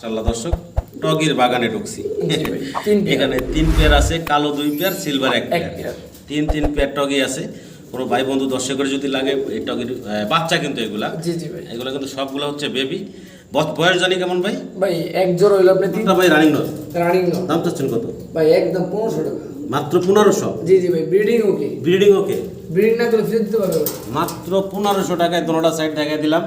মাশাআল্লাহ দর্শক টগির বাগানে ঢুকছি। এখানে তিন পেয়ার আছে কালো দুই পেয়ার সিলভার এক পেয়ার। তিন তিন পেয়ার টগি আছে। কোনো ভাই বন্ধু দর্শকের যদি লাগে এই টগির বাচ্চা কিন্তু এগুলা। জি জি ভাই। এগুলো কিন্তু সবগুলো হচ্ছে বেবি বয়স জানি কেমন ভাই? ভাই এক জোর হইল আপনি তিনটা ভাই রানিং নয় রানিং ন দাম চাচ্ছেন কত? ভাই একদম পনেরোশো টাকা। মাত্র পনেরোশো? জি জি ভাই breeding okay breeding okay breeding না করে ফিরে দিতে পারবে? মাত্র পনেরোশো টাকায় দোনোটা সাইড দেখাই দিলাম।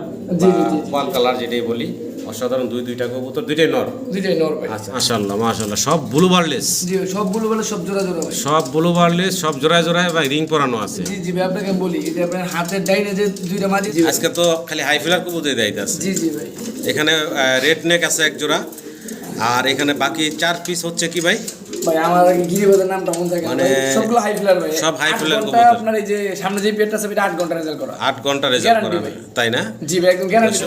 ওয়াল কালার যেটাই বলি অসাধারণ দুই দুইটা কবুতর দুইটাই নর। দুইটাই নর ভাই। আচ্ছা মাশাআল্লাহ মাশাআল্লাহ সব ব্লু বার্লেস জি সবগুলো বলে সব জোড়া জোড়া সব ব্লু বার্লেস সব জোড়ায় জোড়ায় বা রিং পরানো আছে। জি জি ভাই আপনাকে বলি এটা আপনার হাতের ডাইনে যে দুইটা মাঝি আজকে তো খালি হাই ফিলার কবুতর দেখাইতেছে জি জি ভাই। এখানে রেড নেক আছে এক জোড়া। আর এখানে বাকি চার পিস হচ্ছে কি ভাই? ভাই আমার আগে গিরিবাজার নামটা মনে থাকে মানে সবগুলো হাই ফিলার ভাই। সব হাই কবুতর। আপনার এই যে সামনে যে পেটটা আছে এটা 8 ঘণ্টা রেজাল্ট করা। 8 ঘণ্টা রেজাল্ট করা। তাই না? জি ভাই একদম গ্যারান্টি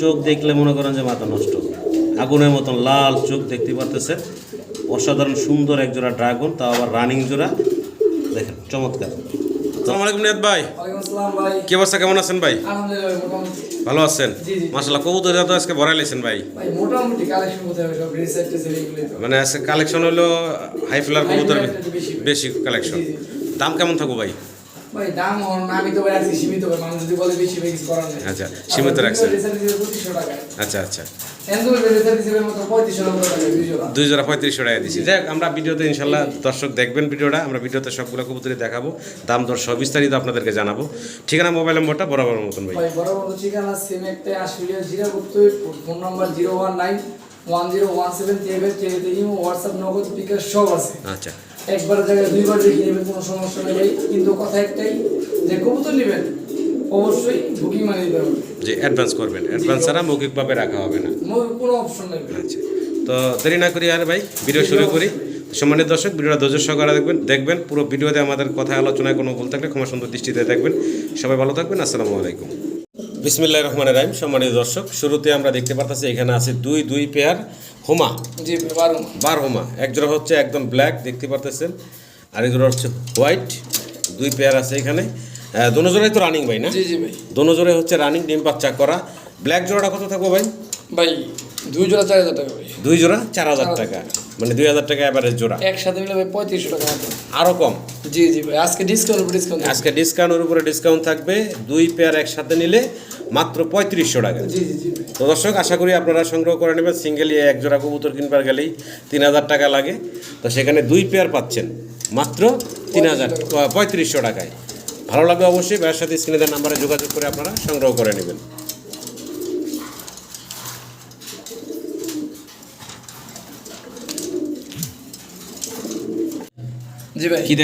চোখ দেখলে মনে করেন যে মাথা নষ্ট। আগুনের মতন লাল চোখ দেখতে পারতেছেন অসাধারণ সুন্দর এক জোড়া ড্রাগন তাও আবার রানিং জোড়া। দেখেন চমৎকার। আসসালামু আলাইকুম নিয়াদ ভাই। কি অবস্থা কেমন আছেন ভাই? ভালো আছেন। মাসাল্লাহ কবুতর তো আজকে ভরাই লেছেন ভাই। মানে আজকে কালেকশন হলো হাই ফ্লার কবুতর বেশি। কালেকশন। দাম কেমন থাকব ভাই? আচ্ছা, সীমিত রাখছেন। আচ্ছা আচ্ছা। এন্দুর রিসার্চ হিসেবে মাত্র পঁয়ত্রিশশো নব্বই টাকা দুই জোড়া। পঁয়ত্রিশশো টাকা দিচ্ছি যাই আমরা ভিডিওতে ইনশাল্লাহ দর্শক দেখবেন ভিডিওটা আমরা ভিডিওতে সবগুলো কবুতরি দেখাবো। দাম দর সব বিস্তারিত আপনাদেরকে জানাব। ঠিকানা মোবাইল নম্বরটা বরাবর মতন ভাই। বড় ঠিকানা সিম Ashulia phone number zero one nine one zero one seven three three WhatsApp Nagad bKash সব আছে। আচ্ছা। একবার জায়গায় দুইবার দেখে নেবেন কোনো সমস্যা নেই কিন্তু কথা একটাই যে কবুতর নেবেন অবশ্যই বুকিং মানে দিতে হবে। যে অ্যাডভান্স করবেন। অ্যাডভান্স ছাড়া মৌখিকভাবে রাখা হবে না। কোনো অপশন নেই আচ্ছা। তো দেরি না করি আর ভাই ভিডিও শুরু করি। সম্মানিত দর্শক ভিডিওটা ধৈর্য সহকারে দেখবেন। দেখবেন পুরো ভিডিওতে আমাদের কথা আলোচনায় কোনো ভুল থাকলে ক্ষমা সুন্দর দৃষ্টিতে দেখবেন। সবাই ভালো থাকবেন আসসালামু আলাইকুম। বিসমিল্লাহ রহমান রাহিম। সম্মানিত দর্শক শুরুতে আমরা দেখতে পারতেছি এখানে আছে দুই দুই পেয়ার হোমা? জি বার হোমা। এক জোড়া হচ্ছে একদম ব্ল্যাক দেখতে পারতেছেন। আর এক জোড়া হচ্ছে হোয়াইট দুই পেয়ার আছে এখানে। দোনো জোড়াই তো রানিং ভাই না? জি জি ভাই। দোনো জোড়াই হচ্ছে রানিং ডিম বাচ্চা করা। ব্ল্যাক জোড়াটা কত থাকব ভাই? ভাই দুই জোড়া চার হাজার টাকা ভাই। দুই জোড়া চার হাজার টাকা। মানে দুই হাজার টাকা অ্যাভারেজ জোড়া। একসাথে মিলে ভাই পঁয়ত্রিশশো টাকা মতো আরও কম। জি জি ভাই। আজকে ডিসকাউন্ট উপর ডিসকাউন্ট আজকে ডিসকাউন্টের উপরে ডিসকাউন্ট থাকবে। দুই পেয়ার একসাথে নিলে মাত্র পঁয়ত্রিশশো টাকা। জি জি তো দর্শক আশা করি আপনারা সংগ্রহ করে নেবেন। সিঙ্গেলি এক জোড়া কবুতর কিনবার গেলেই তিন হাজার টাকা লাগে। তো সেখানে দুই পেয়ার পাচ্ছেন। মাত্র তিন হাজার পঁয়ত্রিশশো টাকায়। ভালো লাগবে অবশ্যই ভাইয়ের সাথে স্ক্রিনে নাম্বারে যোগাযোগ করে আপনারা সংগ্রহ করে নেবেন। জি ভাই। কি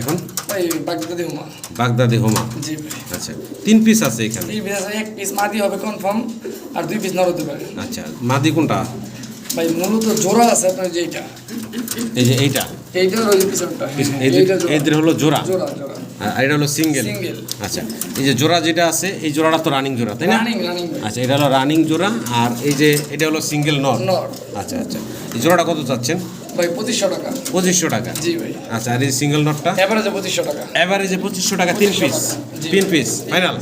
এখন? ভাই বাগদাদি হুমা। বাগদাদি হোমা। জি ভাই। আচ্ছা তিন পিস আছে এখানে? এই পিস এক পিস মাদি হবে কনফার্ম আর দুই পিস পারে আচ্ছা মাদি কোনটা? ভাই মূলত জোড়া আছে আপনার যেইটা এই যে এইটা? এইটা ওই পিছনটা হ্যাঁ, এই যে এইটা হলো জোড়া? জোড়া জোড়া। আর এটা হলো সিঙ্গেল আচ্ছা এই যে জোড়া যেটা আছে এই জোড়াটা তো রানিং জোড়া তাই না? আচ্ছা এটা হলো রানিং জোড়া আর এই যে এটা হলো সিঙ্গেল নর আচ্ছা আচ্ছা এই জোড়াটা কত চাচ্ছেন? ভাই পঁচিশশো টাকা। পঁচিশশো টাকা। জি ভাই। আচ্ছা আর এই সিঙ্গেল নটটা এভারেজে পঁচিশশো টাকা। পঁচিশশো টাকা তিন পিস তিন পিস ফাইনাল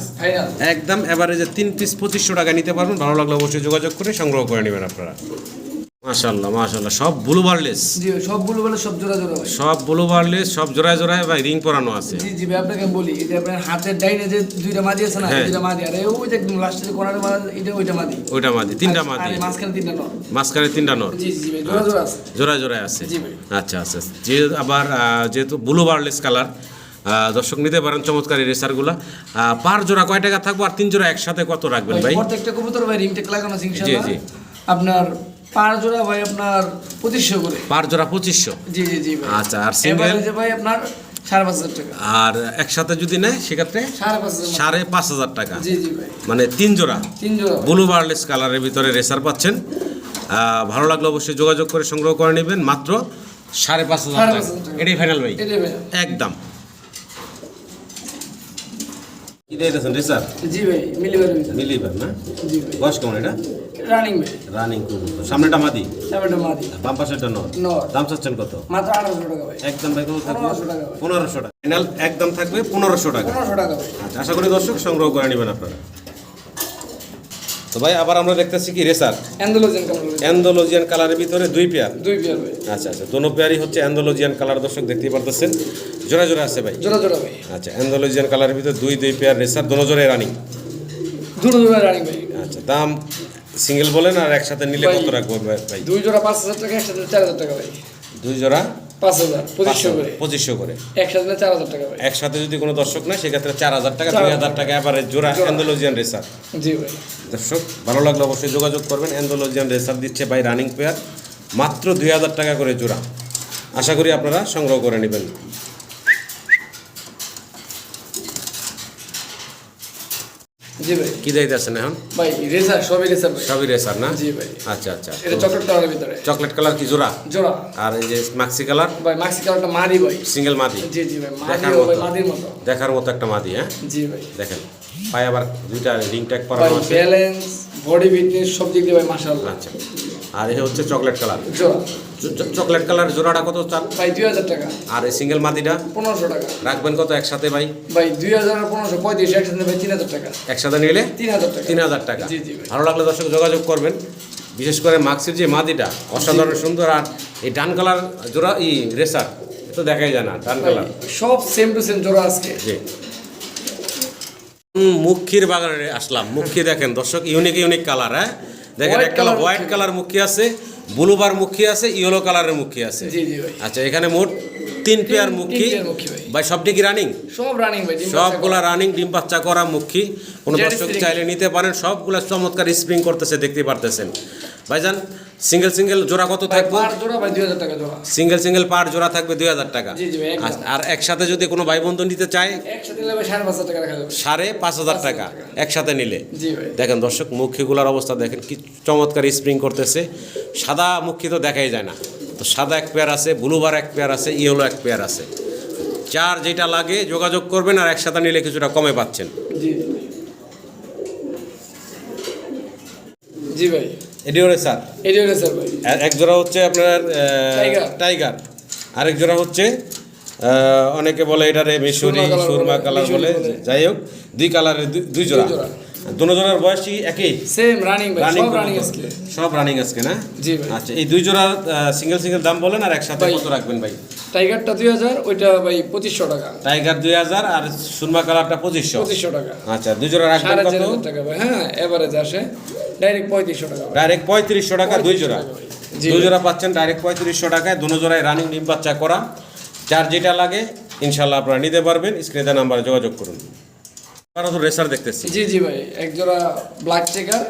একদম অ্যাভারেজে তিন পিস পঁচিশশো টাকা নিতে পারবেন। ভালো লাগলে অবশ্যই যোগাযোগ করে সংগ্রহ করে নেবেন আপনারা। মাশাল্লাহ মাশাল্লাহ সব ব্লু বার্লেস জি সবগুলো বলে সব জোড়া জোড়া ভাই। সব ব্লু বার্লেস সব জোড়ায় জোড়ায় ভাই রিং পরানো আছে। জি জি ভাই আপনাকে বলি এটা আপনার হাতের ডাইনে যে দুইটা মাদি আছে না হ্যাঁ। দুইটা মাদি আর ওই যে একদম লাস্টে যে কোনারে মাদি এটা ওইটা মাদি। ওইটা মাদি তিনটা মাদি। আর এই মাঝখানে তিনটা নর মাঝখানে তিনটা নর জি জি ভাই জোড়া জোড়া আছে। জোড়ায় জোড়ায় আছে। জি ভাই। আচ্ছা আচ্ছা যে আবার যেহেতু ব্লু বার্লেস কালার দর্শক নিতে পারেন চমৎকার এই রেসারগুলা পার জোড়া কয় টাকা থাকব আর তিন জোড়া একসাথে কত রাখবেন ভাই প্রত্যেকটা কবুতর ভাই রিং টেক লাগানো আছে ইনশাআল্লাহ। জি। আপনার পার জোড়া ভাই আপনার পঁচিশশো করে। পার জোড়া পঁচিশশো? জি জি জি ভাই। আচ্ছা আর সিঙ্গেল ভাই আপনার সাড়ে পাঁচ হাজার টাকা। আর একসাথে যদি নেয় সেক্ষেত্রে? সাড়ে পাঁচ হাজার। টাকা। জি জি ভাই। মানে তিন জোড়া তিন জোড়া ব্লু বার্লেস কালারের ভিতরে রেসার পাচ্ছেন। ভালো লাগলে অবশ্যই যোগাযোগ করে সংগ্রহ করে নেবেন। মাত্র সাড়ে পাঁচ হাজার টাকা। এটাই ফাইনাল ভাই? একদম। কি দিয়েছেন রেসার জি ভাই মিলিবার। মিলিবার না? জি ভাই। বয়স কেমন এটা? রানিং রানিং কবুতর সামনেটা মাদি? টমেটো মাদি। বাম পাশেরটা নর নর দাম চাচ্ছেন কত? মাত্র আঠারোশো টাকা ভাই। একদম ভাই কত থাকবে? 1500 টাকা ভাই। পনেরোশো টাকা। ফাইনাল একদম থাকবে পনেরোশো টাকা। পনেরোশো টাকা ভাই। আচ্ছা আশা করি দর্শক সংগ্রহ করে নেবেন আপনারা। তো ভাই আবার আমরা দেখতেছি কি? রেসার অ্যান্ডোলজিয়ান কালারের ভিতরে দুই পেয়ার দুই পেয়ার ভাই। আচ্ছা আচ্ছা দোনো পেয়ারই হচ্ছে অ্যান্ডোলজিয়ান কালার দর্শক দেখতেই পারতেছেন। জোড়া জোড়া আছে ভাই? জোড়া জোড়া ভাই। আচ্ছা অ্যান্ডোলজিয়ান কালারের ভিতরে দুই দুই পেয়ার রেসার দোনো জোড়াই রানিং দুটো জোড়া রানিং ভাই। আচ্ছা দাম সিঙ্গেল বলেন আর একসাথে নিলে ভাই, কত রাখব ভাই? ভাই? দুই জোড়া পাঁচ হাজার টাকা একসাথে চার হাজার টাকা ভাই। দুই জোড়া? পাঁচ হাজার পঁচিশশো করে। পঁচিশশো করে। একসাথে চার হাজার টাকা ভাই। একসাথে যদি কোনো দর্শক নেয় সেক্ষেত্রে চার হাজার টাকা দুই হাজার টাকা এবারে জোড়া জোড়া। অ্যান্ডোলজিয়ান রেসার জি ভাই। দর্শক ভালো লাগলে অবশ্যই যোগাযোগ করবেন। অ্যান্ডোলজিয়ান রেসার দিচ্ছে বাই রানিং পেয়ার মাত্র দুই হাজার টাকা করে জোড়া। আশা করি আপনারা সংগ্রহ করে নেবেন। জি ভাই। কি এখন? ভাই রেসার সবই রেসার ভাই। সবই রেসার না? জি ভাই। আচ্ছা আচ্ছা। এটা চকলেট কালারের ভিতরে। চকলেট কালার কি জোড়া? জোড়া। আর এই যে মাক্সি কালার ভাই মাক্সি কালারটা মাদি ভাই। সিঙ্গেল মাদি? জি জি ভাই দেখার ভাই মতো। মাদির মতো। দেখার মতো একটা মাদি হ্যাঁ? জি ভাই। দেখেন পায়ে আবার দুইটা রিং ট্যাগ করানো আছে। ব্যালেন্স বডি ফিটনেস সব দিক দিয়ে ভাই মাশাআল্লাহ। আচ্ছা। আর এই হচ্ছে চকলেট কালার চকলেট কালার জোড়াটা কত চার ভাই দুই হাজার টাকা। আর এই সিঙ্গেল মাদিটা পনেরোশো টাকা। রাখবেন কত একসাথে ভাই? ভাই দুই হাজার পনেরোশো পঁয়ত্রিশ একসাথে ভাই তিন হাজার টাকা। একসাথে নিলে? তিন হাজার টাকা। তিন হাজার টাকা। জি, জি ভাই। ভালো লাগলে দর্শক যোগাযোগ করবেন। বিশেষ করে মাক্সির যে মাদিটা অসাধারণ সুন্দর আর এই ডান কালার জোড়া ই রেসার তো দেখাই যায় না ডান কালার সব সেম টু সেম জোড়া আজকে। জি। মুখির বাগানে আসলাম। মুখি দেখেন দর্শক ইউনিক ইউনিক কালার হ্যাঁ? দেখেন এক একটা colour হোয়াইট। কালার মুখী আছে ব্লুবার মুখী আছে ইয়েলো কালারের মুখী আছে জি জি আচ্ছা এখানে মোট তিন পেয়ার মুখি। ভাই। সবটি কি রানিং সব রানিং ভাই সবগুলা রানিং ডিম বাচ্চা করা মুখী। কোনো দর্শক চাইলে নিতে পারেন। সবগুলা চমৎকার স্প্রিং করতেছে দেখতে পারতেছেন। ভাইজান সিঙ্গেল সিঙ্গেল জোড়া কত থাকবে? পার জোড়া ভাই দুই হাজার টাকা জোড়া। সিঙ্গেল সিঙ্গেল পার জোড়া থাকবে দুই হাজার টাকা। আর- একসাথে যদি কোনো ভাই বন্ধু নিতে চায়? একসাথে নিলে ভাই সাড়ে পাঁচ হাজার টাকা একসাথে নিলে। দেখেন দর্শক মুখীগুলার অবস্থা দেখেন কি চমৎকার স্প্রিং করতেছে। সাদা মুখী তো দেখাই যায় না। সাদা এক পেয়ার আছে ব্লুবার এক পেয়ার আছে ইয়েলো এক পেয়ার আছে। চার যেটা লাগে যোগাযোগ করবেন আর একসাথে নিলে কিছুটা কমে পাচ্ছেন। জি। জি জি ভাই। ADO sir. স্যার ভাই। এক জোড়া হচ্ছে আপনার টাইগার। আরেক জোড়া হচ্ছে অনেকে বলে এটারে মিশরি সুরমা কালার বলে। যাই হোক দুই কালারের দুই- দুই জোড়া। জোড়ার বয়সী একই? সেম রানিং রানিং রানিং আজকে সব রানিং আজকে না? জি ভাই। আচ্ছা এই দুই জোড়া সিঙ্গেল সিঙ্গেল দাম বলেন আর একসাথে কত রাখবেন ভাই? টাইগারটা দুই হাজার ওইটা ভাই টাকা। টাইগার দুই হাজার আর সুরমা কালারটা টাকা। আচ্ছা দুই জোড়া রাখবেন কত? টাকা ভাই হ্যাঁ এভারেজ আসে। ডাইরেক্ট পঁয়ত্রিশশো টাকা ডাইরেক্ট পঁয়ত্রিশশো টাকা দুই জোড়া। দুই। জোড়া পাচ্ছেন ডাইরেক্ট পঁয়ত্রিশশো টাকায় দুনো জোড়ায় রানিং ডিম বাচ্চা করা। যার যেটা লাগে ইনশাল্লাহ আপনারা নিতে পারবেন। স্ক্রিনে নাম্বারে যোগাযোগ করুন। আপনারা তো রেসার দেখতেছি। জি জি ভাই এক জোড়া ব্ল্যাক চেকার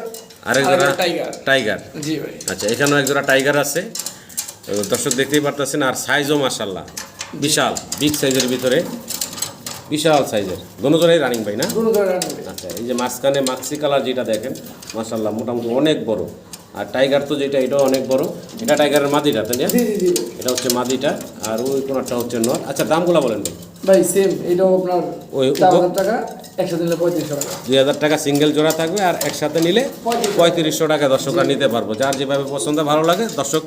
আরেক জোড়া টাইগার টাইগার জি ভাই। আচ্ছা এখানেও এক জোড়া টাইগার আছে। দর্শক দেখতেই পারতেছেন আর সাইজও মাসাল্লাহ বিশাল বিগ সাইজের ভিতরে। বিশাল সাইজের দোনো জোড়াই রানিং ভাই না? আচ্ছা এই যে মাঝখানে মাক্সি কালার যেটা দেখেন মাসাল্লাহ মোটামুটি অনেক বড়। আর টাইগার তো যেটা এটাও অনেক বড়। এটা টাইগারের মাদিটা তাই না? এটা হচ্ছে মাদিটা আর ওই কোনারটা হচ্ছে নর। আচ্ছা দামগুলো বলেন ভাই। ভাই সেম এটাও আপনার ওই টাকা। একসাথে নিলে পঁয়ত্রিশশো টাকা। দুই হাজার টাকা সিঙ্গেল জোড়া থাকবে আর একসাথে নিলে পঁয়ত্রিশশো। টাকা দর্শকরা নিতে পারব। যার যেভাবে পছন্দ ভালো লাগে দর্শক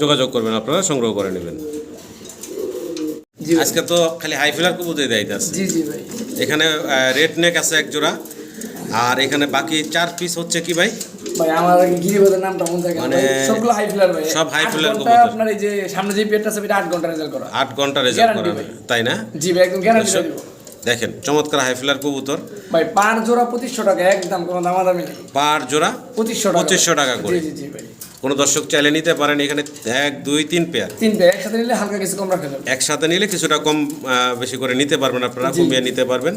যোগাযোগ করবেন আপনারা সংগ্রহ করে নেবেন। আজকে তো খালি হাই ফিলার দেয় আছে জি জি ভাই। এখানে রেড নেক আছে এক জোড়া। আর এখানে বাকি চার পিস হচ্ছে কি ভাই? ভাই আমার গিরিবাদের নামটা মনে থাকে মানে সবগুলো হাই ফ্লার ভাই। সব কবুতর। আপনার এই যে সামনে যে পেটটা আছে এটা আট ঘণ্টা রেজাল্ট করা। ঘণ্টা রেজাল্ট। তাই না? জি ভাই একদম গ্যারান্টি দর্শক, দিব দেখেন চমৎকার হাই ফিলার কবুতর। ভাই পার জোড়া পঁচিশশো টাকা একদম কোনো দামাদামি নেই। পার জোড়া পঁচিশশো টাকা। 2500 টাকা করে। জি জি ভাই। কোনো দর্শক চাইলে নিতে পারেন এখানে এক দুই তিন পেয়ার তিন পে একসাথে নিলে হালকা কিছু কম রাখা যাবে। একসাথে নিলে কিছুটা কম বেশি করে নিতে পারবেন আপনারা কমিয়ে নিতে পারবেন।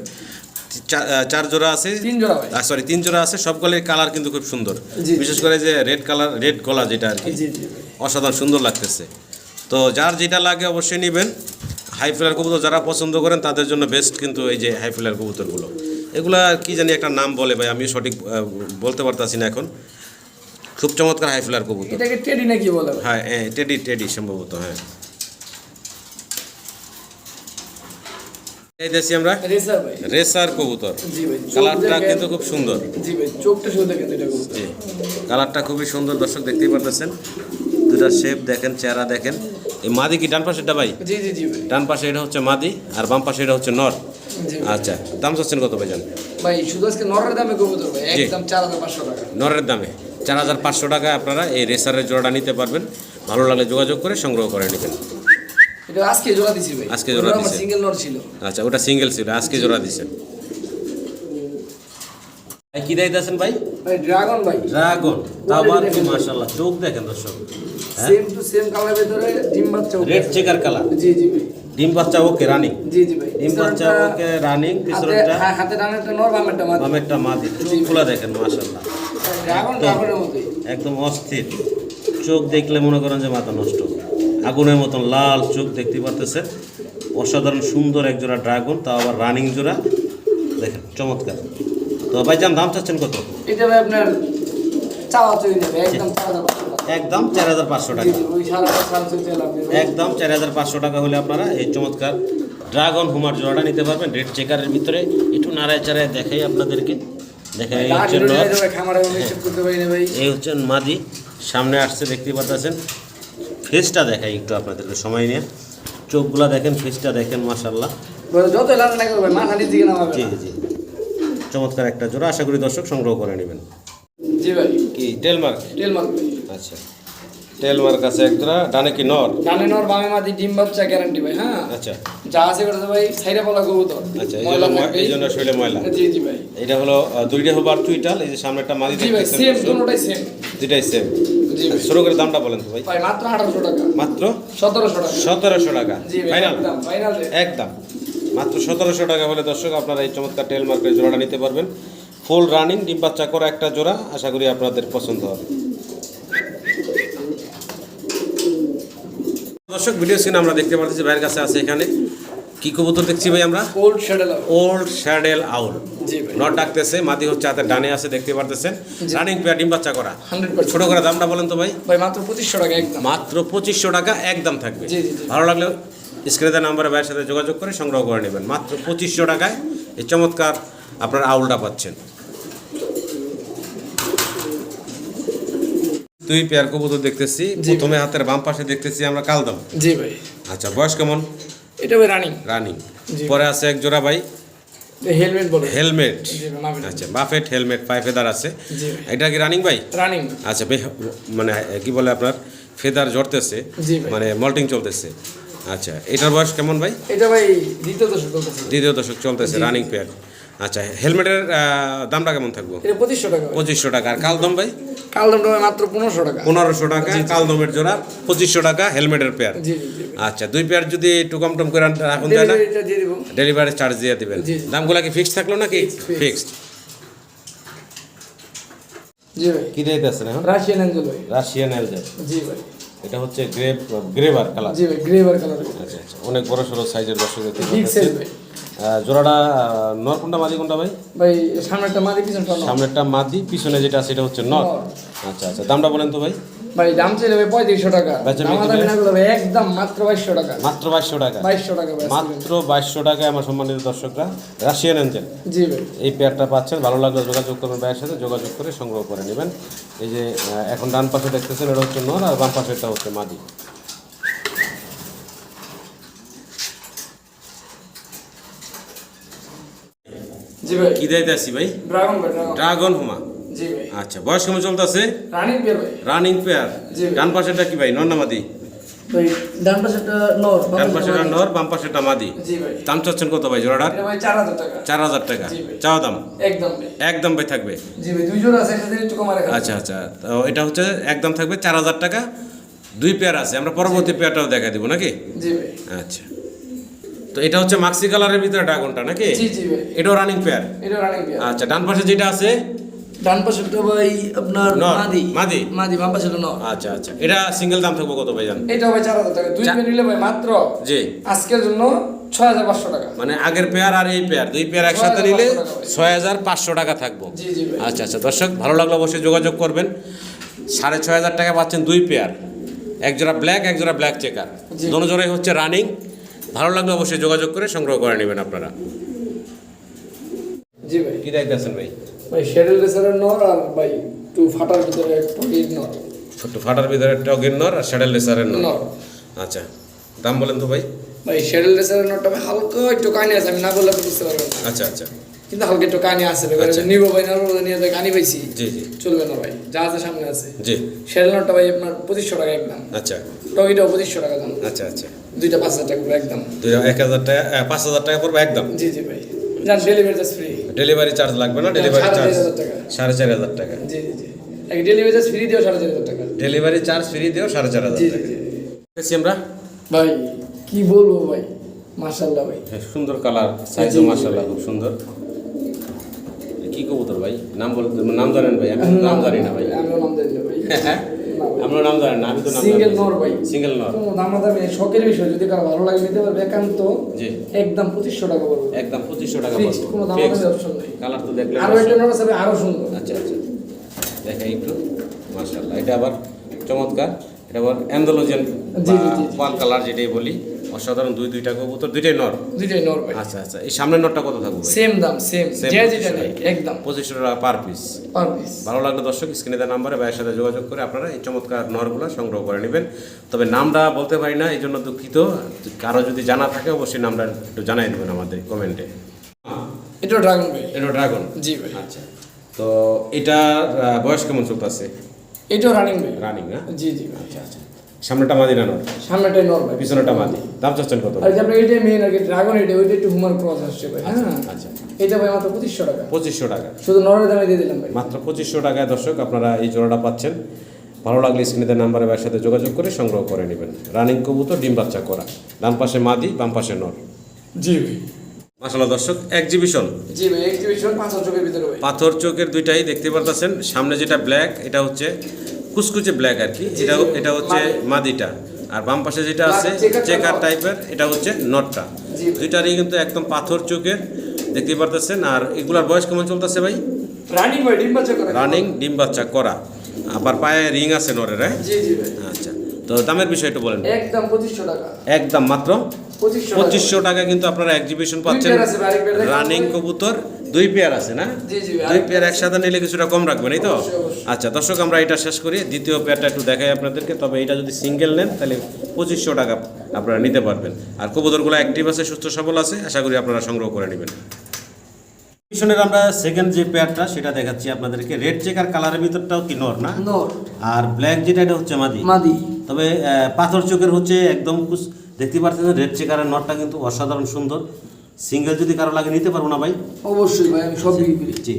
চার জোড়া আছে। তিন জোড়া সরি তিন জোড়া আছে সবগুলোর কালার কিন্তু খুব সুন্দর। বিশেষ করে যে রেড কালার রেড গলা যেটা আর কি। জি জি অসাধারণ সুন্দর লাগতেছে। তো যার যেটা লাগে অবশ্যই নেবেন। হাই ফ্লার কবুতর যারা পছন্দ করেন তাদের জন্য বেস্ট কিন্তু এই যে হাই ফ্লার কবুতরগুলো। এগুলা কি জানি একটা নাম বলে ভাই আমি সঠিক বলতে পারতাছি না এখন। খুব চমৎকার হাই ফ্লার কবুতর। এটাকে টেডি নাকি বলে হ্যাঁ হ্যাঁ, টেডি টেডি সম্ভবত হ্যাঁ। এই দেখছি আমরা। রেসার ভাই। রেসার কবুতর। জি ভাই কালারটা কিন্তু খুব সুন্দর। জি ভাই চোখটা শুধু দেখেন এটা জি কালারটা খুবই সুন্দর দর্শক দেখতেই পারতেছেন। দুটা শেপ দেখেন চেহারা দেখেন। এই মাদি কি ডান পাশেরটা ভাই? জি জি জি ডান পাশে এটা হচ্ছে মাদি আর বাম পাশে এটা হচ্ছে নর। আচ্ছা দাম চাচ্ছেন কত ভাই জান ভাই শুধু আজকে নরের দামে কবুতর ভাই একদম টাকা। নরের দামে। চার হাজার পাঁচশো টাকায় আপনারা এই রেসারের জোড়াটা নিতে পারবেন। ভালো লাগলে যোগাযোগ করে সংগ্রহ করে নেবেন। আজকে জোড়া দিছি ভাই। আজকে জোড়া আমার সিঙ্গেল নর ছিল। আচ্ছা ওটা সিঙ্গেল ছিল আজকে জোড়া ভাই কি ভাই? ভাই ড্রাগন ভাই। ড্রাগন তা আবার কি মাশাআল্লাহ চোখ দেখেন দর্শক। সেম টু সেম কালার ভিতরে ডিম বাচ্চা রেড চেকার কালার জি জি ভাই। ডিম বাচ্চা ওকে রানিং। জি জি ভাই। ডিম বাচ্চা ওকে রানিং। পিছনটা হ্যাঁ, হাতে ডানেরটা নর বামেরটা মাদি বামেরটা মাদি চোখগুলা দেখেন মাশাআল্লাহ। ড্রাগন ড্রাগনের মতোই একদম অস্থির। চোখ দেখলে মনে করেন যে মাথা নষ্ট। আগুনের মতন লাল চোখ দেখতে পারতেছেন। অসাধারণ সুন্দর এক জোড়া ড্রাগন তাও আবার রানিং জোড়া। দেখেন চমৎকার। তো ভাইজান দাম চাচ্ছেন কত? এটা ভাই আপনার চাওয়া চুই নেবে একদম টাকা একদম চার হাজার পাঁচশো টাকা। একদম চার হাজার পাঁচশো টাকা হলে আপনারা এই চমৎকার ড্রাগন হুমার জোড়াটা নিতে পারবেন রেড চেকারের ভিতরে। একটু নাড়ায় চাড়ায় দেখাই আপনাদেরকে। দেখেন এই হচ্ছে এই হচ্ছেন মাদি সামনে আসছে দেখতে পাচ্ছেন। ফেসটা দেখাই একটু আপনাদেরকে সময় নিয়ে। চোখগুলা দেখেন ফেসটা দেখেন মাসাল্লাহ যত লাল না মাথা নিচ জি জি। চমৎকার একটা জোড়া আশা করি দর্শক সংগ্রহ করে নেবেন। জি ভাই। কি টেলমার্ক টেল মার্ক আচ্ছা। টেলমার্ক আছে এক জোড়া ডানে কি নর? ডানে নর বামে মাদি ডিম বাচ্চা গ্যারান্টি ভাই হ্যাঁ? আচ্ছা। যা আছে করতে ভাই বলা কবুতর। আচ্ছা এই জন্য এই জন্য শরীরে ময়লা। জি জি ভাই। এটা হলো দুইটা হবার চুইটাল এই যে সামনে একটা মাদি ভাই সেম দুটোটাই সেম সেম শুরু করে দামটা বলেন তো ভাই। ভাই মাত্র আঠারোশো টাকা। মাত্র? সতেরোশো টাকা। সতেরোশো টাকা। ফাইনাল একদম ফাইনাল একদম। মাত্র সতেরোশো টাকা হলে দর্শক আপনারা এই চমৎকার টেল মার্কের জোড়াটা নিতে পারবেন। ফুল রানিং ডিম বাচ্চা করা একটা জোড়া আশা করি আপনাদের পছন্দ হবে। দর্শক ভিডিও সিন আমরা দেখতে পাচ্ছি ভাইয়ের কাছে আছে এখানে। কি কবুতর দেখছি ভাই আমরা? কোল্ড শ্যাডেল ওল্ড শ্যাডেল আউল জি ভাই। নট ডাকতেছে মাদি হচ্ছে হাতে ডানে আছে দেখতে পারতেছেন। রানিং পেয়ার ডিম বাচ্চা করা। ছোট করে দামটা বলেন তো ভাই। ভাই মাত্র পঁচিশশো টাকা একদম। মাত্র পঁচিশশো টাকা একদম থাকবে। জি, জি, জি। ভালো লাগলে স্ক্রিনের নাম্বারে ভাইয়ের সাথে যোগাযোগ করে সংগ্রহ করে নেবেন। মাত্র পঁচিশশো টাকায় এই চমৎকার আপনার আউলটা পাচ্ছেন। দুই পেয়ার কবুতর দেখতেছি জি। প্রথমে হাতের বাম পাশে দেখতেছি আমরা কালদম। জি ভাই। আচ্ছা বয়স কেমন? এটা ভাই রানিং। রানিং। পরে আছে এক জোড়া ভাই। হেলমেট বলে। হেলমেট। আচ্ছা বাফেট হেলমেট পায়ে ফেদার আছে। এটা কি রানিং ভাই? রানিং। আচ্ছা মানে কি বলে আপনার? ফেদার ভাই। মানে মল্টিং চলতেছে। আচ্ছা এটার বয়স কেমন ভাই? এটা ভাই দ্বিতীয় দশক চলতেছে। দ্বিতীয় দশক চলতেছে রানিং পেয়ার। আচ্ছা হেলমেটের দামটা কেমন থাকব? পঁচিশশো টাকা পঁচিশশো টাকা। আর কালদম ভাই? কাল দামটা মাত্র পনেরোশো টাকা। পনেরোশো টাকা কালদমের জোড়া পঁচিশশো টাকা হেলমেটের পেয়ার আচ্ছা দুই পেয়ার যদি একটু কম টম করে রাখুন যায় না ডেলিভারি চার্জ দিয়ে দিবেন। দামগুলো কি ফিক্সড থাকল নাকি। ফিক্সড কি দিতেছেন এখন? রাশিয়ান অ্যাঞ্জেল ভাই। রাশিয়ান এলজেড জি ভাই। এটা হচ্ছে গ্রে গ্রেভার কালার জি ভাই গ্রেভার কালার আচ্ছা আচ্ছা। অনেক বড় সড়ো সাইজের দর্শক দেখতে জোড়াটা নর কোনটা মাদি কোনটা ভাই? ভাই সামনে একটা মাদি পিছনে একটা সামনেরটা মাদি পিছনে যেটা সেটা হচ্ছে নর। আচ্ছা আচ্ছা দামটা বলেন তো ভাই। ভাই দাম চাইলে ভাই পঁয়ত্রিশশো টাকা। একদম মাত্র বাইশশো টাকা। মাত্র বাইশশো টাকা। বাইশশো টাকা মাত্র বাইশশো টাকায় আমার সম্মানিত দর্শকরা রাশিয়ান এঞ্জেল। জি ভাই। এই পেয়ারটা পাচ্ছেন। ভালো লাগলে যোগাযোগ করবেন ভাইয়ের সাথে যোগাযোগ করে সংগ্রহ করে নেবেন। এই যে এখন ডান পাশে দেখতেছেন এটা হচ্ছে নর আর বাম পাশেরটা হচ্ছে মাদি। জি ভাই। কি দিতেছি ভাই? ড্রাগন ভাই ড্রাগন। ড্রাগন হুমা? জি ভাই। আচ্ছা বয়স কেমন চলতেছে? রানিং পেয়ার ভাই। Running pair. ডান পাশেরটা কি ভাই? নর না মাদি? ভাই ডান পাশেটা নর ডান পাশেটা মাদি। নর বাম পাশেরটা মাদি। জি ভাই। দাম চাচ্ছেন কত ভাই জোড়াটার? ভাই চার হাজার টাকা। চার হাজার টাকা। জি চাওয়া দাম? একদম ভাই। একদম ভাই থাকবে। জি ভাই দুই জোড়া আছে একসাথে একটু কমা রাখা আচ্ছা আচ্ছা। তো এটা হচ্ছে একদম থাকবে চার হাজার টাকা। দুই পেয়ার আছে আমরা পরবর্তী পেয়ারটাও দেখা দিব নাকি? জি ভাই। আচ্ছা। তো এটা হচ্ছে মাক্সি কালারের ভিতরে ড্রাগনটা নাকি? জি জি ভাই। এটাও রানিং পেয়ার এটা রানিং পেয়ার আচ্ছা ডান পাশে যেটা আছে? ডান পাশেটা ভাই আপনার নর, মাদি। মাদি। মাদি বাম পাশেটা নর। আচ্ছা আচ্ছা। এটা সিঙ্গেল দাম থাকবে কত ভাই জান এটা ভাই চার হাজার টাকা। দুই পেয়ার নিলে ভাই মাত্র জি। আজকের জন্য ছয় হাজার পাঁচশো টাকা। মানে আগের পেয়ার আর এই পেয়ার দুই পেয়ার একসাথে নিলে 6,500 টাকা ভাই। ছয় হাজার পাঁচশো টাকা থাকব। জি জি ভাই। আচ্ছা আচ্ছা। দর্শক ভালো লাগলে অবশ্যই যোগাযোগ করবেন। সাড়ে ছয় হাজার টাকা পাচ্ছেন দুই পেয়ার এক জোড়া ব্ল্যাক এক জোড়া ব্ল্যাক চেকার জি। দোনো জোড়াই হচ্ছে রানিং ভালো লাগলে অবশ্যই যোগাযোগ করে সংগ্রহ করে নেবেন আপনারা। জি ভাই। কি দেখতেছেন ভাই? ভাই শেডেল রেসারের নর আর ভাই টু ফাটার ভিতরে টগির নর। ছোট্ট ফাটার ভিতরে টগের নর আর স্যাডেল রেসারের নর? আচ্ছা দাম বলেন তো ভাই। ভাই শেডেল রেসারের নরটা হালকা একটু কাহিনী আছে আমি না বললে বুঝতে পারবেন আচ্ছা আচ্ছা। কিন্তু হালকা একটু কানি আছে আচ্ছা। নিবো ভাই না নিয়ে যাই কানি পাইছি। জি জি। চলবে না ভাই যা আছে সামনে আছে। জি। শেরলনটা ভাই আপনার পঁচিশশো টাকা একদম। আচ্ছা। টগিটাও পঁচিশশো টাকা দাম। আচ্ছা আচ্ছা। দুইটা পাঁচ হাজার টাকা একদম। দুই এক হাজার টাকা পাঁচ হাজার টাকা পড়বে একদম? জি জি ভাই। যান delivery charge free delivery charge লাগবে না? ডেলিভারি চার্জ চার হাজার টাকা। সাড়ে চার হাজার টাকা। জি জি জি। এক ডেলিভারি চার্জ ফ্রি দিও সাড়ে চার হাজার টাকা। ডেলিভারি চার্জ ফ্রি দিও সাড়ে চার হাজার জি জি টাকা। আমরা? ভাই কি বলব ভাই? মাশাল্লাহ ভাই। হ্যাঁ, সুন্দর কালার সাইজও মাসাল্লাহ খুব সুন্দর। কি কবুতর ভাই? নাম বলতে নাম জানেন ভাই? আমি নাম জানি না ভাই। আমিও নাম জানি না ভাই। আপনার নাম জানেন না আমি তো নাম সিঙ্গেল নর ভাই। সিঙ্গেল নর। কোনো দাম দামে শখের বিষয় যদি কারও ভালো লাগে নিতে পারবে একান্ত জি। একদম পঁচিশশো টাকা পড়বে। একদম পঁচিশশো টাকা কোনো দাম অপশন নেই। কালার তো দেখলে আরও একটা নর আছে আরও সুন্দর। আচ্ছা আচ্ছা। দেখাই একটু। মার্শাল্লাহ এটা আবার চমৎকার। এটা আবার অ্যান্ডোলজিয়ান। পাল কালার যেটাই বলি। অসাধারণ দুই দুইটা কবুতর দুইটাই নর? দুইটাই নর ভাই। আচ্ছা আচ্ছা। এই সামনের নরটা কত থাকবে? সেম দাম সেম যে যেটা নেই একদম। পঁচিশশো টাকা পার পিস পার পিস ভালো লাগলে দর্শক স্ক্রিনে দেওয়া নাম্বারে ভাইয়ের সাথে যোগাযোগ করে আপনারা এই চমৎকার নরগুলো সংগ্রহ করে নেবেন। তবে নামটা বলতে পারি না এই জন্য দুঃখিত। কারও যদি জানা থাকে অবশ্যই নামটা একটু জানাই দেবেন আমাদের কমেন্টে। এটা ড্রাগন ভাই। এটা ড্রাগন জি ভাই। আচ্ছা। তো এটা বয়স কেমন চলতেছে? এটাও রানিং ভাই। রানিং না? জি জি। আচ্ছা আচ্ছা। সামনেটা মাদিনা নর সামনেটাই নর ভাই পিছনেটা মাদি দাম চাচ্ছেন কত আর যে আপনার এটাই মেন আর কি ড্রাগন এটা ওইটা একটু হুমার ক্রস আসছে ভাই হ্যাঁ? আচ্ছা। এটা ভাই মাত্র পঁচিশশো টাকা। পঁচিশশো টাকা। শুধু নরের দামে দিয়ে দিলাম ভাই। মাত্র পঁচিশশো টাকায় দর্শক আপনারা এই জোড়াটা পাচ্ছেন। ভালো লাগলে স্ক্রিনে নাম্বারে ভাইয়ের সাথে যোগাযোগ করে সংগ্রহ করে নেবেন। রানিং কবুতর ডিম বাচ্চা করা। ডান পাশে মাদি বাম পাশে নর। জি মাসাল্লাহ দর্শক এক্সিবিশন জি ভাই এক্সিবিশন পাঁচ হাজার চোখের ভিতরে ভাই। পাথর চোখের দুইটাই দেখতে পারতেছেন। সামনে যেটা ব্ল্যাক এটা হচ্ছে কুচকুচে ব্ল্যাক আর কি। এটা এটা হচ্ছে মাদিটা। আর বাম পাশে যেটা আছে চেকার টাইপের এটা হচ্ছে নটটা দুইটারই কিন্তু একদম পাথর চোখের দেখতে পারতেছেন। আর এগুলার বয়স কেমন চলতেছে ভাই? রানিং ডিম বাচ্চা করে। আবার পায়ে রিং আছে নরের হ্যাঁ? আচ্ছা। তো দামের বিষয় একটু বলেন। একদম পঁচিশশো টাকা। একদম মাত্র পঁচিশশো টাকা। কিন্তু আপনারা এক্সিবিশন পাচ্ছেন। রানিং কবুতর দুই পেয়ার আছে না? দুই পেয়ার একসাথে নিলে কিছুটা কম রাখবেন এই তো। আচ্ছা দর্শক আমরা এটা শেষ করি। দ্বিতীয় পেয়ারটা একটু দেখাই আপনাদেরকে তবে এটা যদি সিঙ্গেল নেন তাহলে পঁচিশশো টাকা আপনারা নিতে পারবেন। আর কবুতরগুলো অ্যাক্টিভ আছে সুস্থ সবল আছে আশা করি আপনারা সংগ্রহ করে নেবেন। পিছনের আমরা সেকেন্ড যে পেয়ারটা সেটা দেখাচ্ছি আপনাদেরকে। রেড চেকার কালারের ভিতরটাও কি নর না? আর ব্ল্যাক যেটা এটা হচ্ছে মাদি। মাদি। তবে পাথর চোখের হচ্ছে একদম দেখতে পাচ্ছেন রেড চেকারের নটটা কিন্তু অসাধারণ সুন্দর। সিঙ্গেল যদি কারও লাগে নিতে পারব না ভাই? অবশ্যই ভাই আমি সব জি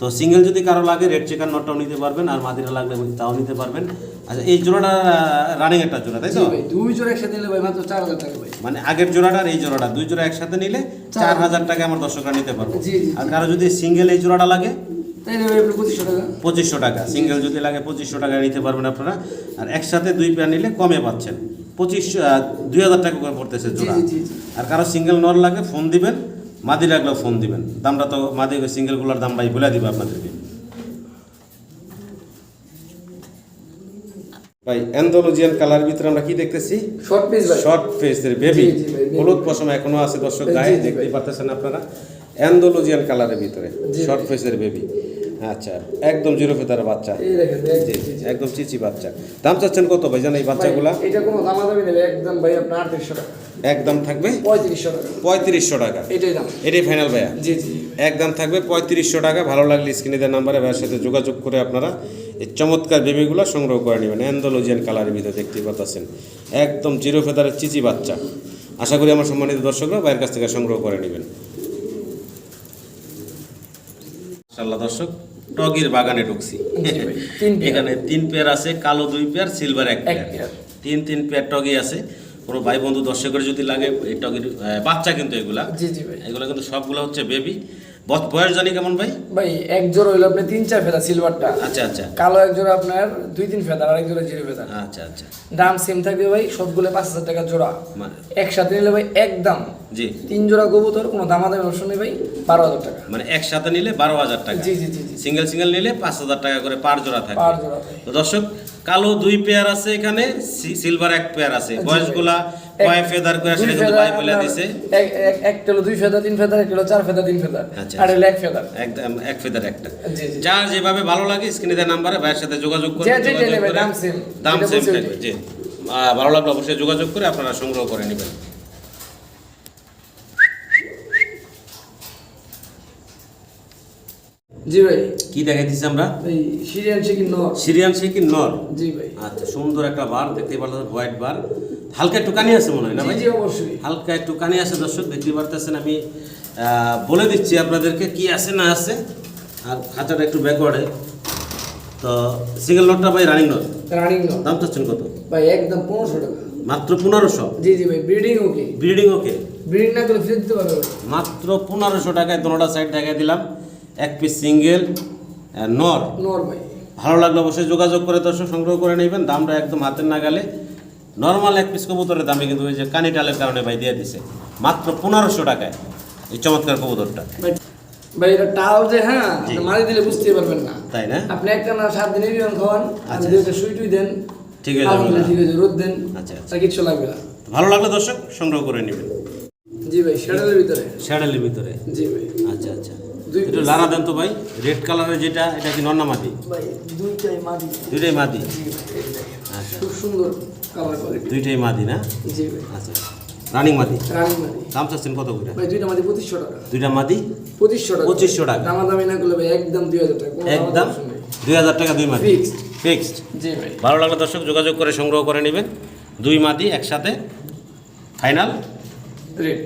তো সিঙ্গেল যদি কারও লাগে রেড চেকার নটটাও নিতে পারবেন আর মাদিরা লাগলে তাও নিতে পারবেন। আচ্ছা এই জোড়াটা রানিং একটা জোড়া তাই তো? দুই জোড়া একসাথে নিলে ভাই মাত্র চার হাজার টাকা ভাই। মানে আগের জোড়াটা আর এই জোড়াটা দুই জোড়া একসাথে নিলে চার হাজার টাকা আমার দর্শকরা নিতে পারব। আর কারও যদি সিঙ্গেল এই জোড়াটা লাগে পঁচিশশো টাকা। সিঙ্গেল যদি লাগে পঁচিশশো টাকা নিতে পারবেন আপনারা। আর একসাথে দুই পেয়ার নিলে কমে পাচ্ছেন। পঁচিশশো দুই হাজার টাকা করে পড়তেছে জোড়া। আর কারও সিঙ্গেল নর লাগে ফোন দিবেন। মাদি লাগলেও ফোন দিবেন। দামটা তো মাদি সিঙ্গেলগুলোর দাম ভাই বলে দিবে আপনাদেরকে। ভাই অ্যান্ডোলজিয়ান কালার ভিতরে আমরা কি দেখতেছি? শর্ট পিস ভাই। শর্ট ফেসের বেবি। হলুদ পশম এখনও আছে দর্শক গায়ে দেখতেই পারতেছেন আপনারা। অ্যান্ডোলজিয়ান কালারের ভিতরে শর্ট ফেসের বেবি আচ্ছা একদম জিরো ফেতার বাচ্চা। একদম চিচি বাচ্চা। দাম চাচ্ছেন কত ভাই জান এই বাচ্চাগুলা? এটা কোনো দামাদামি নেবে একদম ভাই আপনার আটত্রিশশো টাকা। একদম থাকবে? পঁয়ত্রিশশো টাকা। পঁয়ত্রিশশো টাকা। এটাই দাম। এটাই ফাইনাল ভাইয়া। জি জি। একদম থাকবে পঁয়ত্রিশশো টাকা। ভালো লাগলে স্ক্রিনে দেওয়ার নাম্বারে ভাইয়ের সাথে যোগাযোগ করে আপনারা এই চমৎকার বেবিগুলো সংগ্রহ করে নেবেন। অ্যান্ডোলজিয়ান কালারের ভিতরে দেখতেই পাচ্ছেন। একদম জিরো ফেদারের চিচি বাচ্চা। আশা করি আমার সম্মানিত দর্শকরা ভাইয়ের কাছ থেকে সংগ্রহ করে নেবেন। ইনশাল্লাহ দর্শক টগির বাগানে ঢুকছি। এখানে তিন পেয়ার আছে কালো দুই পেয়ার সিলভার এক পেয়ার। তিন তিন পেয়ার টগি আছে। কোনো ভাই বন্ধু দর্শকের যদি লাগে এই টগির বাচ্চা কিন্তু এগুলা। এগুলো কিন্তু সবগুলো হচ্ছে বেবি বয়স জানি কেমন ভাই? ভাই এক জোড়া হইল আপনি তিন চার ফেদা সিলভারটা আচ্ছা আচ্ছা। কালো এক জোড়া আপনার দুই তিন ফেদার আর এক জোড়া জিরো ফেদার আচ্ছা আচ্ছা। দাম সেম থাকবে ভাই সবগুলো পাঁচ হাজার টাকা জোড়া। মানে? একসাথে নিলে ভাই একদম জি। তিন জোড়া কবুতর কোনো দামাদামি অপশন নেই ভাই বারো হাজার টাকা। মানে একসাথে নিলে বারো হাজার টাকা। জি জি জি সিঙ্গেল সিঙ্গেল নিলে পাঁচ হাজার টাকা করে পার জোড়া থাকে। পার জোড়া তো দর্শক কালো দুই পেয়ার আছে এখানে সিলভার এক পেয়ার আছে। বয়সগুলা কয় ফেদার করে সেটা কিন্তু ফেদার ভাই বলে আপনার দিছে। এক- এক- দুই ফেদার তিন ফেদার একটা হলো চার ফেদার তিন ফেদার। আর হলো এক ফেদার। একদম এক ফেদার একটা। জি জি। যার যেভাবে ভালো লাগে স্ক্রিনে দেওয়া নাম্বারে ভাইয়ের সাথে যোগাযোগ করে যে যেটা নেবে, দাম same। দাম সেম থাকবে জি। ভালো লাগলে অবশ্যই যোগাযোগ করে আপনারা সংগ্রহ করে নেবেন। জি ভাই। কি দেখাই দিচ্ছি আমরা? সিরিয়ান চিকেন নর। সিরিয়ান শেকি নর। জি ভাই। আচ্ছা সুন্দর একটা বার দেখতে পারতেছেন হোয়াইট বার। হালকা একটু কানি আছে মনে হয় না ভাই? জি অবশ্যই। হালকা একটু কানি আছে দর্শক দেখতে পারতেছেন আমি বলে দিচ্ছি আপনাদেরকে কি আছে না আছে। আর খাঁচাটা একটু ব্যাকওয়ার্ডে তো সিঙ্গেল নোটটা ভাই রানিং নোট রানিং নোট দাম চাচ্ছেন কত? ভাই একদম পনেরোশো টাকা। মাত্র পনেরোশো? জি জি ভাই breeding okay breeding okay breeding না করলে ফিরে দিতে পারবে মাত্র পনেরোশো টাকায় দোনোটা সাইড দেখাই দিলাম। এক পিস সিঙ্গেল নর। নর ভাই। ভালো লাগলে অবশ্যই যোগাযোগ করে দর্শক সংগ্রহ করে নেবেন। দামটা একদম হাতের নাগালে। নর্মাল এক পিস কবুতরের দামে কিন্তু ওই যে কানি কানিটালের কারণে ভাই দিয়ে দিছে। মাত্র পনেরোশো টাকায় এই চমৎকার কবুতরটা। ভাই এটা টাল যে হ্যাঁ মারি দিলে বুঝতে পারবেন না। তাই না? আপনি একটা না সাত দিনে খাওয়ান আচ্ছা। আপনি দুইটা সুই টুই দেন ঠিক আছে, ঠিক আছে রোদ দেন আচ্ছা। আর লাগবে না। ভালো লাগলে দর্শক সংগ্রহ করে নেবেন। জি ভাই শ্যাডেলের ভিতরে। শ্যাডেলের ভিতরে? জি ভাই। আচ্ছা আচ্ছা। দুই একটু লারা দেন তো ভাই। রেড কালারের যেটা এটা কি নন্না মাদি? ভাই দুইটাই মাদি। দুইটাই মাদি। আচ্ছা। খুব সুন্দর। কালার কোয়ালিটি দুইটাই মাদি না? জি ভাই। আচ্ছা। রানিং মাদি? রানিং মাদি। দাম চাচ্ছেন কত করে? ভাই দুইটা মাদি পঁচিশশো টাকা। দুইটা মাদি? পঁচিশশো টাকা। পঁচিশশো টাকা। দামাদামি না করলে ভাই একদম দুই হাজার টাকা। একদম দুই হাজার টাকা দুই মাদি? Fixed। ফিক্সড। জি ভাই। ভালো লাগলে দর্শক যোগাযোগ করে সংগ্রহ করে নেবেন। দুই মাদি একসাথে ফাইনাল। রেট।